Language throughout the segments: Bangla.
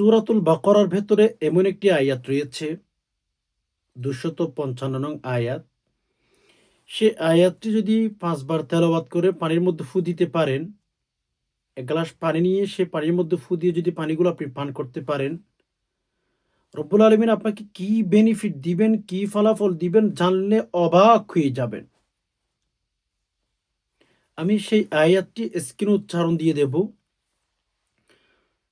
সুরাতুল বাকরার ভেতরে এমন একটি আয়াত রয়েছে, দুশত পঞ্চান্ন নং আয়াত। সে আয়াতটি যদি পাঁচবার তেলাওয়াত করে পানির মধ্যে ফু দিতে পারেন, এক গ্লাস পানি নিয়ে সে পানির মধ্যে ফু দিয়ে যদি পানিগুলো আপনি পান করতে পারেন, রব্বুল আলমিন আপনাকে কি বেনিফিট দিবেন, কি ফলাফল দিবেন জানলে অবাক হয়ে যাবেন। আমি সেই আয়াতটি স্ক্রিন উচ্চারণ দিয়ে দেব।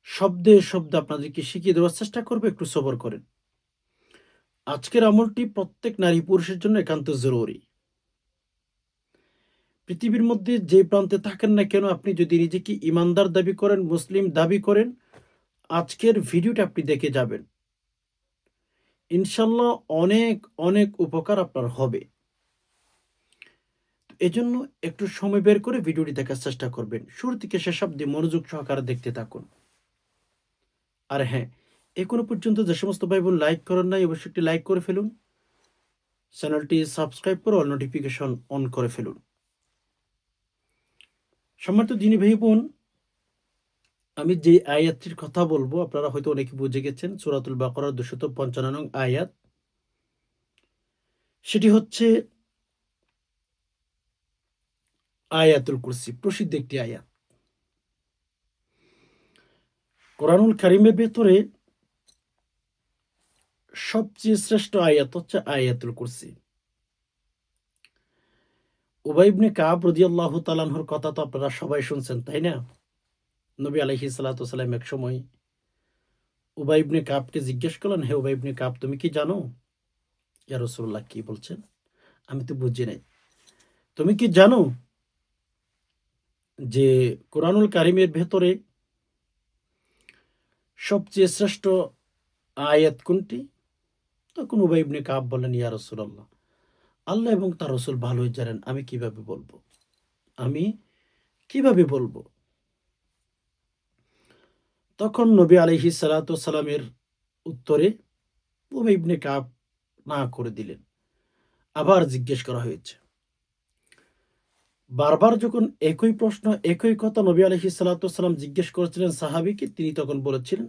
শব্দে শব্দ আপনাদেরকে শিখিয়ে দেওয়ার চেষ্টা করব, একটু সবর করেন। আজকের আমলটি প্রত্যেক নারী পুরুষের জন্য একান্ত জরুরি। পৃথিবীর মধ্যে যে প্রান্তে থাকেন না কেন আপনি যদি নিজেকে ইমানদার দাবি করেন, মুসলিম দাবি করেন, আজকের ভিডিওটা আপনি দেখে যাবেন। ইনশাল্লাহ অনেক অনেক উপকার আপনার হবে। এজন্য একটু সময় বের করে ভিডিওটি দেখার চেষ্টা করবেন। শুরু থেকে শেষ অব্দি মনোযোগ সহকারে দেখতে থাকুন। আর হ্যাঁ এখনও পর্যন্ত যে সমস্ত ভাই বোন লাইক করেন নাই, অবশ্যই একটি লাইক করে ফেলুন। চ্যানেলটি সাবস্ক্রাইব করে অল নোটিফিকেশন অন করে ফেলুন। সম্মানিত দিনী ভাই বোন আমি যে আয়াতটির কথা বলব, আপনারা হয়তো অনেকে বুঝে গেছেন, সুরাতুল বাকরার দুশত পঞ্চান্ন নং আয়াত। সেটি হচ্ছে আয়াতুল কুরসি, প্রসিদ্ধ একটি আয়াত। কোরআনুল করিমের ভেতরে সবচেয়ে শ্রেষ্ঠ আয়াত হচ্ছে আয়াতুল কুরসি। উবাইবনে কাব রদি আল্লাহ তালানহর কথা তো আপনারা সবাই শুনছেন, তাই না? নবী আলহি সাল্লাতাম এক সময় উবাইবনে কাবকে জিজ্ঞেস করলেন, হে উবাইবনে কাব, তুমি কি জানো? ইয়া রসুল্লাহ কি বলছেন? আমি তো বুঝি নাই। তুমি কি জানো যে কোরআনুল কারিমের ভেতরে সবচেয়ে শ্রেষ্ঠ আয়াত কোনটি? তখন উবাইবনে কাব বলেন ইয়া রসুল্লাহ আল্লাহ এবং তার রসুল ভালোই জানেন আমি কীভাবে বলব? আমি কীভাবে বলব? তখন নবী আলহি সালাতামের উত্তরে উবাইবনে কাব না করে দিলেন। আবার জিজ্ঞেস করা হয়েছে বারবার যখন একই প্রশ্ন, একই কথা নবী আলহি সাল্লাম জিজ্ঞেস করেছিলেন সাহাবিকে, তিনি তখন বলেছিলেন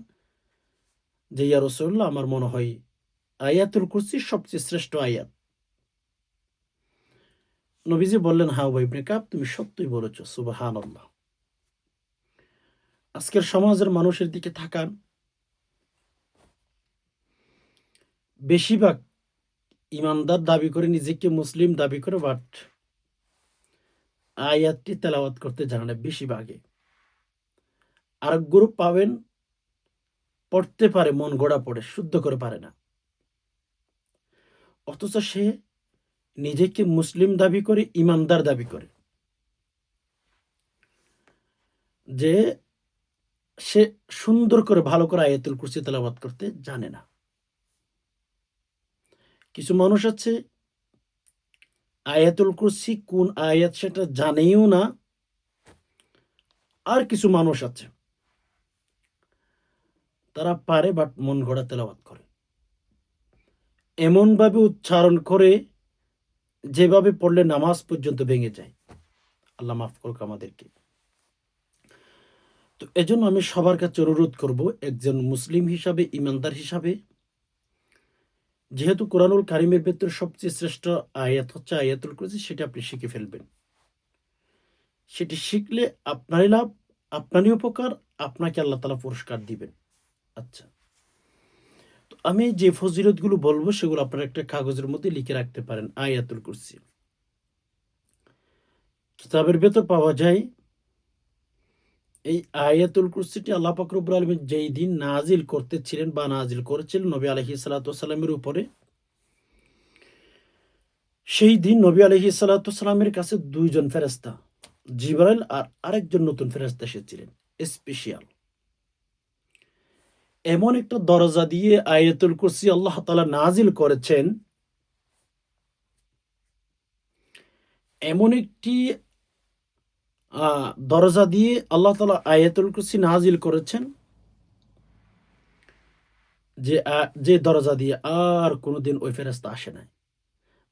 যে, ইয়া রসুল্লাহ আমার মনে হয় আয়াতুল কুরসি সবচেয়ে শ্রেষ্ঠ আয়াত। নবীজি বললেন হা ইবনে কাব, তুমি সত্যই বলেছ সুবাহান আজকের সমাজের মানুষের দিকে থাকান বেশিরভাগ ইমানদার দাবি করে, নিজেকে মুসলিম দাবি করে, বাট আয়াতটি তেলাওয়াত করতে জানে না বেশিরভাগে আর গ্রুপ পাবেন, পড়তে পারে, মন গোড়া পড়ে, শুদ্ধ করে পারে না। অথচ সে নিজেকে মুসলিম দাবি করে, ইমানদার দাবি করে। যে সে সুন্দর করে, ভালো করে আয়াতুল কুরসি তেলাবাদ করতে জানে না। কিছু মানুষ আছে আয়াতুল কুরসি কোন আয়াত সেটা জানেও না। আর কিছু মানুষ আছে, তারা পারে বাট মন ঘোড়া তেলাবাদ করে। এমনভাবে উচ্চারণ করে যেভাবে পড়লে নামাজ পর্যন্ত ভেঙে যায়। আল্লাহ মাফ করুক আমাদেরকে। তো এজন্য আমি সবার কাছে অনুরোধ করব, একজন মুসলিম হিসাবে, ইমানদার হিসাবে যেহেতু কোরআনুল কারিমের ভেতরে সবচেয়ে শ্রেষ্ঠ আয়াত হচ্ছে আয়াতুল কুরসি, সেটা আপনি শিখে ফেলবেন। সেটি শিখলে আপনারই লাভ, আপনারই উপকার, আপনাকে আল্লাহ তালা পুরস্কার দিবেন। আচ্ছা। তো আমি যে ফজিলতগুলো বলব, সেগুলো আপনারা একটা কাগজের মধ্যে লিখে রাখতে পারেন, আয়াতুল কুরসি। কিতাবের ভেতর পাওয়া যায় এই আয়াতুল কুরসিটি আল্লাহ পাকরবুল আলমী যেই দিন নাজিল করতেছিলেন বা নাজিল করেছিলেন নবী আলহি সাল্লাতামের উপরে, সেই দিন নবী আলহি সাল্লাতামের কাছে দুইজন ফেরেস্তা জিবরাইল আর আরেকজন নতুন ফেরেস্তা এসেছিলেন, স্পেশিয়াল। এমন একটা দরজা দিয়ে আয়াতুল কুরসি আল্লাহ তালা নাজিল করেছেন, এমন একটি দরজা দিয়ে আল্লাহ তালা আয়াতুল কুরসি নাজিল করেছেন। যে যে দরজা দিয়ে আর কোনোদিন ওই ফেরস্তা আসে নাই।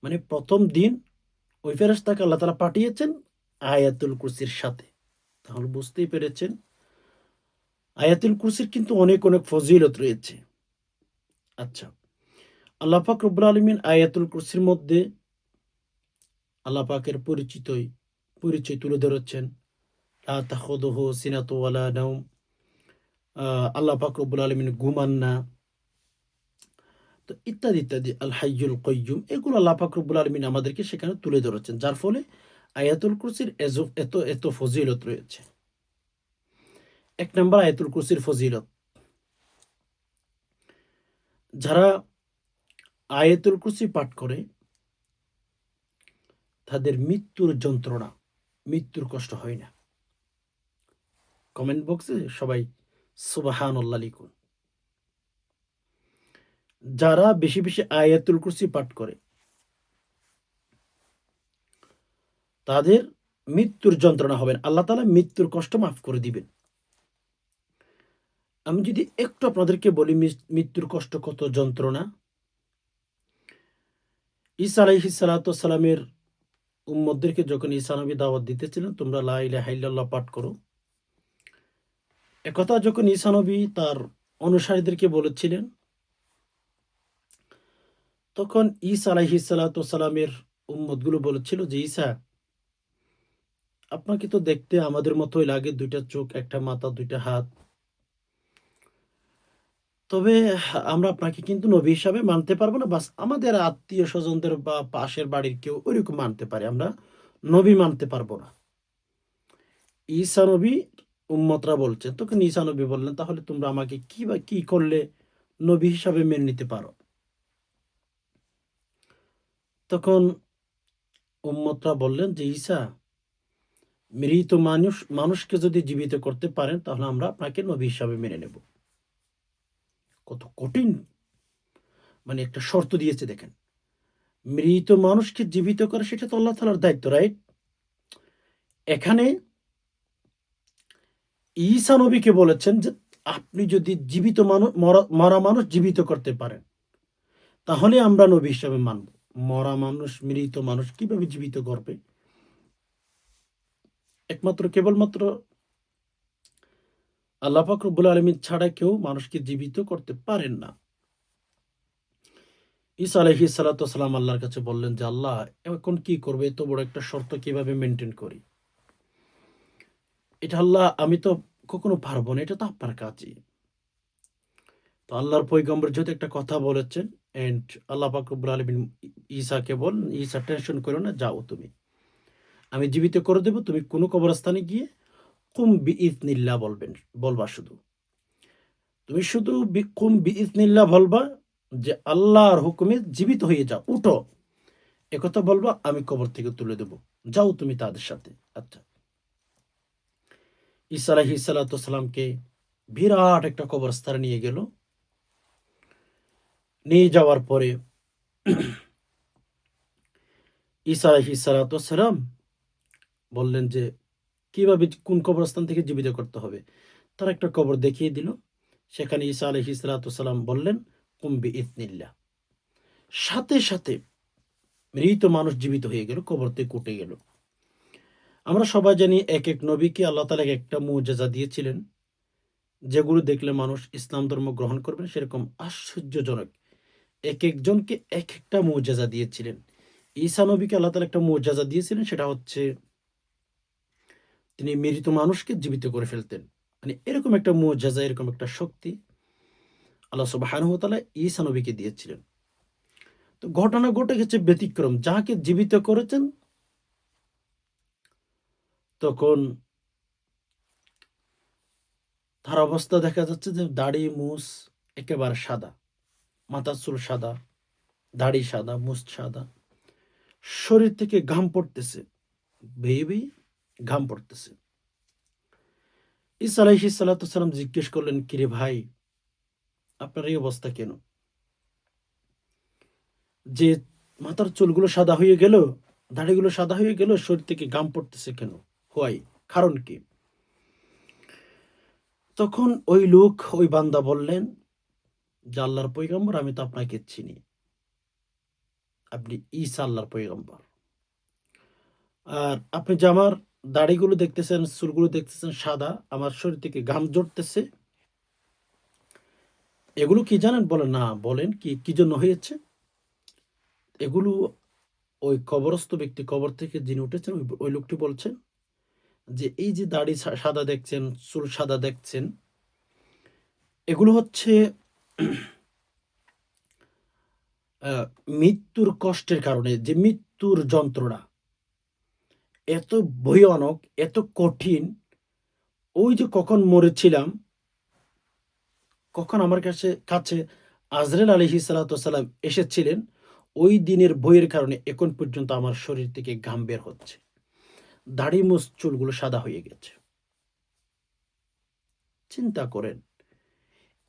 মানে প্রথম দিন ওই ফেরস্তাকে আল্লাহ তালা পাঠিয়েছেন আয়াতুল কুরসির সাথে। তাহলে বুঝতেই পেরেছেন, আয়াতুল কুরসির কিন্তু অনেক অনেক ফজিলত রয়েছে। আচ্ছা আল্লাহ পাক আলমিন আয়াতুল কুরসির মধ্যে আল্লাহ পাকের পরিচিতই পরিচয় তুলে ধরেছেন। লা তাখুদুহু সিনাতু আহ, আল্লাহ পাক আলমিন ঘুমান না। তো ইত্যাদি ইত্যাদি। আল হাইয়ুল কয়্যুম এগুলো আল্লাহ পাক আলমিন আমাদেরকে সেখানে তুলে ধরেছেন যার ফলে আয়াতুল কুরসির এত এত ফজিলত রয়েছে। এক নম্বর আয়াতুল কুরসির ফজিলত। যারা আয়াতুল কুরসি পাঠ করে তাদের মৃত্যুর যন্ত্রণা। মৃত্যুর কষ্ট হয় না। কমেন্ট বক্সে সবাই সুবাহান লিখুন। যারা বেশি বেশি আয়াতুল কুরসি পাঠ করে, তাদের মৃত্যুর যন্ত্রণা হবে আল্লাহ তালা মৃত্যুর কষ্ট মাফ করে দিবেন। আমি যদি একটু আপনাদেরকে বলি মৃত্যুর কষ্ট কত যন্ত্রণা? ঈসা আলাইহি সালামের উম্মদদেরকে যখন ঈসানবী দাওয়াত দিতেছিলেন, তোমরা লা ইলাহা ইল্লাল্লাহ পাঠ করো। একথা যখন ঈসানবী তার অনুসারীদেরকে বলেছিলেন, তখন ঈসা আলাইহি সালামের উম্মদগুলো বলেছিল যে, ঈসা, আপনাকে তো দেখতে আমাদের মতোই লাগে, দুইটা চোখ, একটা মাথা, দুইটা হাত। তবে আমরা আপনাকে কিন্তু নবী হিসাবে মানতে পারব না। বাস আমাদের আত্মীয় স্বজনদের বা পাশের বাড়ির কেউ ওইরকম মানতে পারে। আমরা নবী মানতে পারব না। ঈসা নবী উম্মতরা বলছেন, তখন ঈসা নবী বললেন, তাহলে তোমরা আমাকে কি বা কি করলে নবী হিসাবে মেনে নিতে পারো? তখন উম্মতরা বললেন যে, ঈসা, মৃত মানুষ, মানুষকে যদি জীবিত করতে পারেন, তাহলে আমরা আপনাকে নবী হিসাবে মেনে নেব। কত কঠিন। মানে একটা শর্ত দিয়েছে, দেখেন। মৃত মানুষকে জীবিত করে সেটা তো আল্লাহ তালার দায়িত্ব, রাইট? এখানে ঈসা নবীকে বলেছেন যে, আপনি যদি জীবিত মানুষ মরা- মানুষ জীবিত করতে পারেন, তাহলে আমরা নবী হিসাবে মানব। মরা মানুষ, মৃত মানুষ কীভাবে জীবিত করবে? একমাত্র, কেবলমাত্র আল্লাহ পাক রব্বুল আলমিন ছাড়া কেউ মানুষকে জীবিত করতে পারেন না। ঈসা আলহি সালাতাম আল্লাহর কাছে বললেন যে, আল্লাহ, এখন কি করবে? এত বড় একটা শর্ত কীভাবে মেনটেন করি? এটা আল্লাহ, আমি তো কখনো পারব না, এটা তো আপনার কাজই। তো আল্লাহর পৈগম্বর যেহেতু একটা কথা বলেছেন এন্ড আল্লাহ পাক রব্বুল আলমিন ঈসাকে বল ঈসা টেনশন করো না, যাও তুমি। আমি জীবিত করে দেবো, তুমি কোনো কবরস্থানে গিয়ে কুম বি ইথনিল্লা বলবেন, বলবা শুধু। তুমি শুধু কুম বি ইথনিল্লা বলবা যে আল্লাহর হুকুমে জীবিত হয়ে যাও, উঠো। একথা বলবা, আমি কবর থেকে তুলে দেব। যাও তুমি তাদের সাথে। আচ্ছা। ঈসা আলাহি সালাতামকে বিরাট একটা কবরস্থানে নিয়ে গেল। নিয়ে যাওয়ার পরে ঈসা আলাহি সালাতাম বললেন যে কীভাবে কোন কবরস্থান থেকে জীবিত করতে হবে? তার একটা কবর দেখিয়ে দিল। সেখানে ঈসা আলহি সালাতাম বললেন কুম্বি ইতনিল্লা সাথে সাথে মৃত মানুষ জীবিত হয়ে গেল, কবর থেকে গেল। আমরা সবাই জানি এক এক নবীকে আল্লাহ তালা এক একটা মুজেজা দিয়েছিলেন, যেগুলো দেখলে মানুষ ইসলাম ধর্ম গ্রহণ করবেন সেরকম আশ্চর্যজনক। এক একজনকে এক একটা মুজেজা দিয়েছিলেন। ঈসা নবীকে আল্লাহ তালা একটা মুজেজা দিয়েছিলেন, সেটা হচ্ছে তিনি মৃত মানুষকে জীবিত করে ফেলতেন। মানে এরকম একটা মুজাজা, এরকম একটা শক্তি আল্লাহ সুবাহানুতালা ঈসা নবীকে দিয়েছিলেন। তো ঘটনা ঘটে গেছে ব্যতিক্রম। যাকে জীবিত করেছেন, তখন তার অবস্থা দেখা যাচ্ছে যে দাড়ি মুস একেবারে সাদা মাথার চুল সাদা, দাড়ি সাদা মুস সাদা। শরীর থেকে ঘাম পড়তেছে। বেয়ে বেয়ে ঘাম পড়তেছে। ইসা আলাইহি সাল্লাম জিজ্ঞেস করলেন, কিরে ভাই, আপনার এই অবস্থা কেন? যে মাথার চুলগুলো সাদা হয়ে গেল, দাড়িগুলো সাদা হয়ে গেল, শরীর থেকে ঘাম পড়তেছে কেন? হোয়াই? কারণ কি? তখন ওই লোক, ওই বান্দা বললেন, যে আল্লাহর পৈগম্বর আমি তো আপনাকে চিনি। আপনি ঈসা আল্লাহর পৈগম্বর আর আপনি যে আমার দাড়িগুলো দেখতেছেন, চুলগুলো দেখতেছেন সাদা। আমার শরীর থেকে ঘাম জড়তেছে এগুলো কি জানেন? বলেন, না, বলেন কি কি জন্য হয়েছে? এগুলো ওই কবরস্থ ব্যক্তি কবর থেকে যিনি উঠেছেন, ওই লোকটি বলছেন যে, এই যে দাড়ি সাদা দেখছেন, চুল সাদা দেখছেন, এগুলো হচ্ছে মৃত্যুর কষ্টের কারণে, যে মৃত্যুর যন্ত্রণা। এত ভয়ানক, এত কঠিন, ওই যে কখন মরেছিলাম, কখন আমার কাছে কাছে আজরেল আলহি সালাতাম এসেছিলেন, ওই দিনের বইয়ের কারণে এখন পর্যন্ত আমার শরীর থেকে ঘাম বের হচ্ছে। দাড়ি মুছ চুলগুলো সাদা হয়ে গেছে। চিন্তা করেন,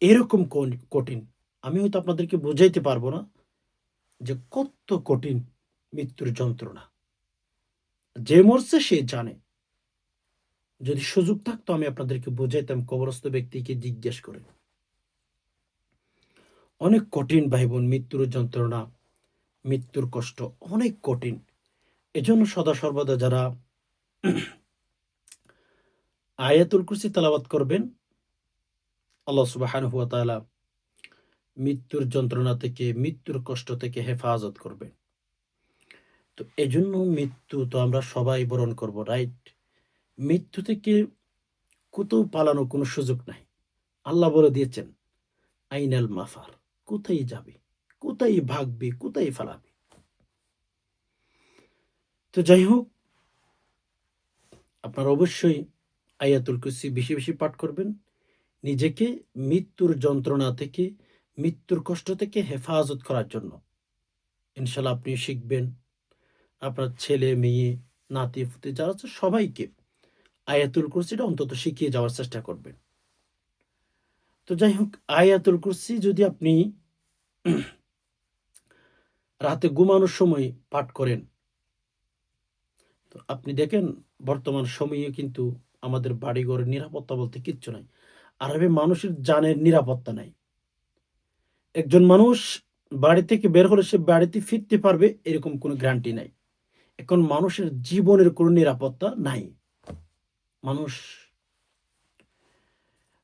এরকম কঠিন? আমি হয়তো আপনাদেরকে বুঝাইতে পারব না যে কত কঠিন মৃত্যুর যন্ত্রণা। যে মরছে সে জানে। যদি সুযোগ থাকতো আমি আপনাদেরকে বুঝাইতাম কবরস্থ ব্যক্তিকে জিজ্ঞেস করে। অনেক কঠিন ভাই বোন মৃত্যুর যন্ত্রণা, মৃত্যুর কষ্ট অনেক কঠিন। এজন্য সদা সর্বদা যারা আয়াতুল কুরসি তালাবাত করবেন, আল্লাহ সুবহানাহু ওয়া তাআলা মৃত্যুর যন্ত্রণা থেকে, মৃত্যুর কষ্ট থেকে হেফাজত করবেন। তো এজন্য মৃত্যু তো আমরা সবাই বরণ করব রাইট মৃত্যু থেকে কোথাও পালানো কোনো সুযোগ নাই। আল্লাহ বলে দিয়েছেন, আইনাল মাফার, কোথায় যাবে? কোথায় ভাগবে? কোথায় ফালাবে? তো যাই হোক, আপনারা অবশ্যই আয়াতুল কুসি বেশি বেশি পাঠ করবেন। নিজেকে মৃত্যুর যন্ত্রণা থেকে, মৃত্যুর কষ্ট থেকে হেফাজত করার জন্য। ইনশাল্লাহ আপনি শিখবেন। আপনার ছেলে, মেয়ে, নাতি ফুতি যারা আছে সবাইকে আয়াতুল কুরসিটা অন্তত শিখিয়ে যাওয়ার চেষ্টা করবেন। তো যাই হোক, আয়াতুল কুরসি যদি আপনি রাতে ঘুমানোর সময় পাঠ করেন, তো আপনি দেখেন বর্তমান সময়ে কিন্তু আমাদের বাড়িঘরের নিরাপত্তা বলতে কিচ্ছু নাই। আরবে মানুষের জানের নিরাপত্তা নাই। একজন মানুষ বাড়ি থেকে বের হলে সে বাড়িতে ফিরতে পারবে, এরকম কোনো গ্যারান্টি নাই। এখন মানুষের জীবনের কোনো নিরাপত্তা নাই। মানুষ,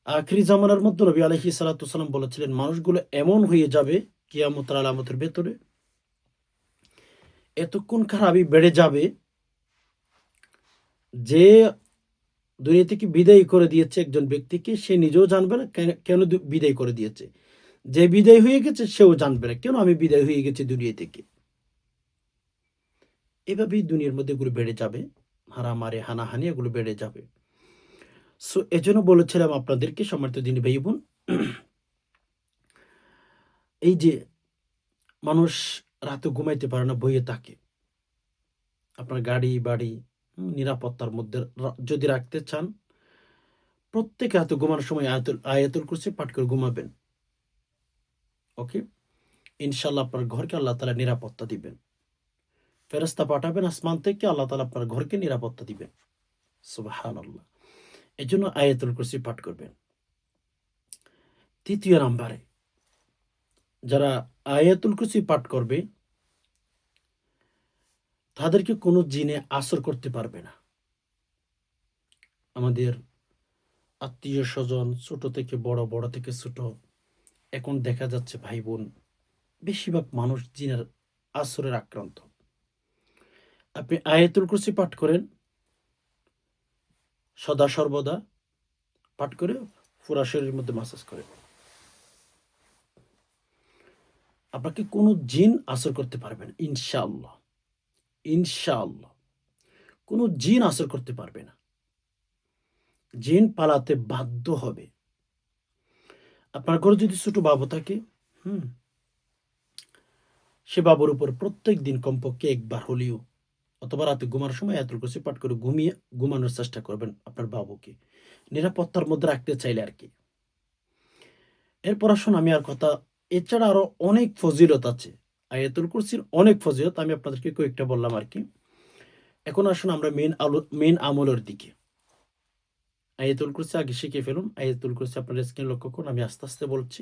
আখরি জামানার মধ্যে নবী আলহি সালাতাম বলেছিলেন, মানুষগুলো এমন হয়ে যাবে কিয়ামতের আলামতের ভেতরে, এতক্ষণ খারাপই বেড়ে যাবে যে দুনিয়া থেকে বিদায় করে দিয়েছে একজন ব্যক্তিকে, সে নিজেও জানবে না কেন- কেন বিদায় করে দিয়েছে। যে বিদায় হয়ে গেছে, সেও জানবে না কেন আমি বিদায় হয়ে গেছি দুনিয়া থেকে? এভাবেই দুনিয়ার মধ্যে এগুলো বেড়ে যাবে। হারামারি, হানাহানি এগুলো বেড়ে যাবে। সো এজন্য বলেছিলাম আপনাদেরকে সমর্থ দিনী ভাই বোন এই যে মানুষ রাতে ঘুমাইতে পারে না, বইয়ে থাকে। আপনার গাড়ি, বাড়ি নিরাপত্তার মধ্যে যদি রাখতে চান, প্রত্যেক রাতে ঘুমানোর সময় আয়াতুল আয়াতুল কুরসি পাঠ করে ঘুমাবেন। ওকে ইনশাল্লাহ আপনার ঘরকে আল্লাহ তালা নিরাপত্তা দিবেন। ফেরস্তা পাঠাবেন আসমান থেকে, আল্লাহ তালা আপনার ঘরকে নিরাপত্তা দিবেন। সুবাহান আল্লাহ এই জন্য আয়াতুল কুরসি পাঠ করবেন। তৃতীয় নাম্বারে, যারা আয়াতুল কুরসি পাঠ করবে, তাদেরকে কোনো জিনে আসর করতে পারবে না। আমাদের আত্মীয় স্বজন ছোট থেকে বড় বড় থেকে ছোট, এখন দেখা যাচ্ছে ভাই বোন, বেশিরভাগ মানুষ জিনের আসরের আক্রান্ত। আপনি আয়াতুল কুরসি পাঠ করেন, সদা সর্বদা পাঠ করে পুরা শরীরের মধ্যে মাসাজ করেন। আপনাকে কোনো জিন আসর করতে পারবে না, ইনশাআল্লাহ ইনশাআল্লাহ। কোনো জিন আসর করতে পারবে না। জিন পালাতে বাধ্য হবে। আপনার ঘরে যদি ছোট বাবু থাকে, হুম, সে বাবুর উপর প্রত্যেক দিন কমপক্ষে একবার হলেও অথবা রাতে ঘুমানোর সময় এত কুসি পাঠ করে ঘুমিয়ে ঘুমানোর চেষ্টা করবেন আপনার বাবুকে। নিরাপত্তার মধ্যে রাখতে চাইলে আর কি। এরপর আসুন আমি আর কথা, এছাড়া আরও অনেক ফজিলত আছে। আয়াতুল কুরসির অনেক ফজিলত আমি আপনাদেরকে কয়েকটা বললাম আর কি। এখন আসুন আমরা মেন আলো মেন আমলের দিকে। আয়াতুল কুরসি আগে শিখে ফেলুন। আয়াতুল কুরসি আপনার স্ক্রিন লক্ষ্য করুন, আমি আস্তে আস্তে বলছি।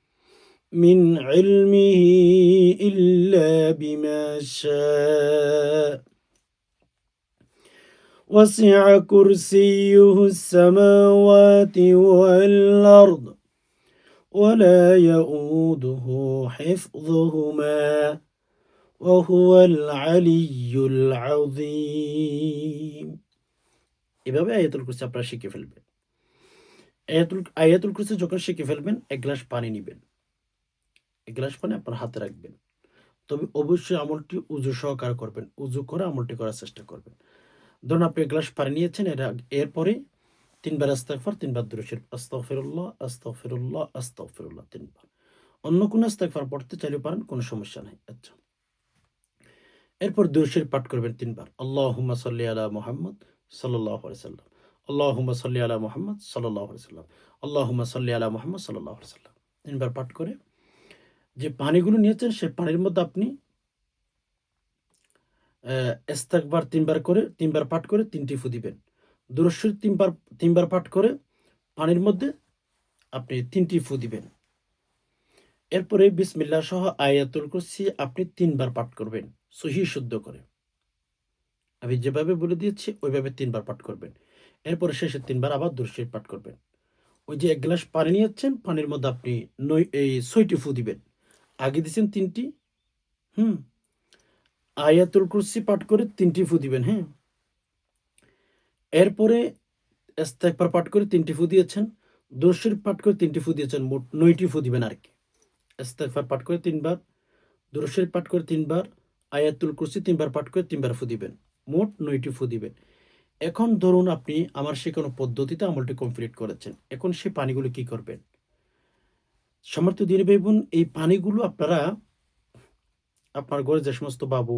من علمه إلا بما شاء وسع كرسيه السماوات والأرض ولا يؤوده حفظهما وهو العلي العظيم এভাবে আয়াতুল কুরসি আপনারা শিখে ফেলবেন আয়াতুল আয়াতুল কুরসি যখন শিখে ফেলবেন এক গ্লাস পানি নেবেন গ্লাস পানি আপনার হাতে রাখবেন। তবে অবশ্যই আমলটি উজু সহকার করবেন। উজু করে আমলটি করার চেষ্টা করবেন। ধরুন আপনি গ্লাস পানি নিয়েছেন, এর এরপরে তিনবার আস্তাগফার, তিনবার দুরুশির আস্তাগফিরুল্লাহ আস্তাগফিরুল্লাহ আস্তাগফিরুল্লাহ তিনবার। অন্য কোনো আস্তাগফার পড়তে চাইলে পারেন, কোনো সমস্যা নাই। আচ্ছা। এরপর দুরুশির পাঠ করবেন তিনবার। আল্লাহুম্মা সাল্লি আলা মোহাম্মদ আলাইহি সাল্লাম। আল্লাহুম্মা সাল্লি আলা মোহাম্মদ আলাইহি সাল্লাম। আল্লাহুম্মা সাল্লি আলা মোহাম্মদ আলাইহি সাল্লাম। তিনবার পাঠ করে যে পানিগুলো নিয়েছেন, সে পানির মধ্যে আপনি এস্তাকবার তিনবার করে, তিনবার পাঠ করে তিনটি ফু দিবেন। দুরস্বর তিনবার তিনবার পাঠ করে পানির মধ্যে আপনি তিনটি ফু দিবেন। এরপরে বিসমিল্লা সহ আয়াতুল কুরসি আপনি তিনবার পাঠ করবেন, সহি শুদ্ধ করে। আমি যেভাবে বলে দিয়েছি, ওইভাবে তিনবার পাঠ করবেন। এরপরে শেষে তিনবার আবার দুরস্বর পাঠ করবেন। ওই যে এক গ্লাস পানি নিয়েছেন, পানির মধ্যে আপনি নই এই ছয়টি ফু দিবেন। আগে দিয়েছেন তিনটি? হুম। আয়াতুল কুরসি পাঠ করে তিনটি ফু দিবেন হ্যাঁ। এরপরে ইস্তেগফার পাঠ করে তিনটি ফু দিয়েছেন দর্শির পাঠ করে তিনটি ফু দিয়েছেন, মোট নয়টি ফু দিবেন আর কি। ইস্তেগফার পাঠ করে তিনবার দর্শির পাঠ করে তিনবার, আয়াতুল কুরসি তিনবার পাঠ করে তিনবার ফু দিবেন, মোট নয়টি ফু দিবেন। এখন ধরুন আপনি আমার সে কোনো পদ্ধতিতে আমলটি কমপ্লিট করেছেন, এখন সে পানিগুলো কি করবেন? সমর্থ দিনে ভাইবোন এই পানিগুলো আপনারা আপনার ঘরে যে সমস্ত বাবু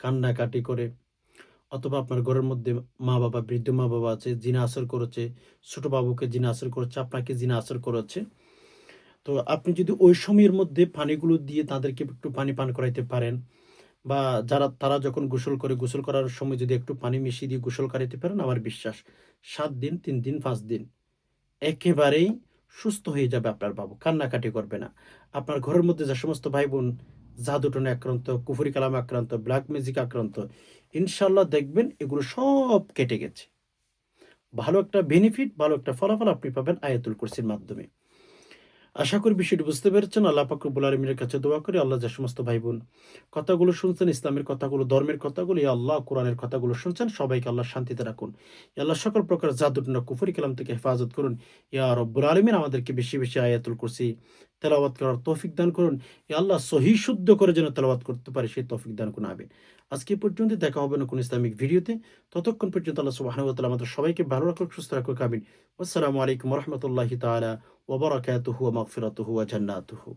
কান্নাকাটি করে অথবা আপনার ঘরের মধ্যে মা বাবা বৃদ্ধ মা বাবা আছে জিনা আসর করেছে, ছোট বাবুকে জিনা আসর করেছে, আপনাকে জিনা আসর করেছে, তো আপনি যদি ওই সময়ের মধ্যে পানিগুলো দিয়ে তাদেরকে একটু পানি পান করাইতে পারেন বা যারা, তারা যখন গোসল করে, গোসল করার সময় যদি একটু পানি মিশিয়ে দিয়ে গোসল করাইতে পারেন, আমার বিশ্বাস সাত দিন, তিন দিন, পাঁচ দিন, একেবারেই সুস্থ হয়ে যাবে আপনার বাবু, কান্নাকাটি করবে না। আপনার ঘরের মধ্যে যে সমস্ত ভাই বোন জাদুটনে আক্রান্ত, কুফুরি কালামে আক্রান্ত ব্ল্যাক মিউজিক আক্রান্ত ইনশাল্লাহ দেখবেন এগুলো সব কেটে গেছে। ভালো একটা বেনিফিট ভালো একটা ফলাফল আপনি পাবেন আয়াতুল কুরসির মাধ্যমে। আশা করি বিষয়টি বুঝতে পেরেছেন। আল্লাহ পাকরবুল আলমীর কাছে দোয়া করি, আল্লাহ যে সমস্ত ভাই বোন কথাগুলো শুনছেন, ইসলামের কথাগুলো, ধর্মের কথাগুলো আল্লাহ, কোরআনের কথাগুলো শুনছেন, সবাইকে আল্লাহ শান্তিতে রাখুন। আল্লাহ, সকল প্রকার জাদুটনা কুফরি কালাম থেকে হেফাজত করুন। ইয়া রব্বুল আলমিন, আমাদেরকে বেশি বেশি আয়াতুল কুরসি তেলাওয়াত করার তৌফিক দান করুন। এ আল্লাহ সহি শুদ্ধ করে যেন তেলাওয়াত করতে পারে, সেই তৌফিক দান করুন আবেন আজকে পর্যন্ত দেখা হবে না কোন ইসলামিক ভিডিওতে। ততক্ষণ পর্যন্ত আল্লাহ সুবাহানুতাল আমাদের সবাইকে ভালো রাখুক, সুস্থ রাখুক, আমিন। আসসালামু আলাইকুম রহমতুল্লাহি তালা ওবরাকাতহু মাগফিরাতহু ওয়া জান্নাতুহু।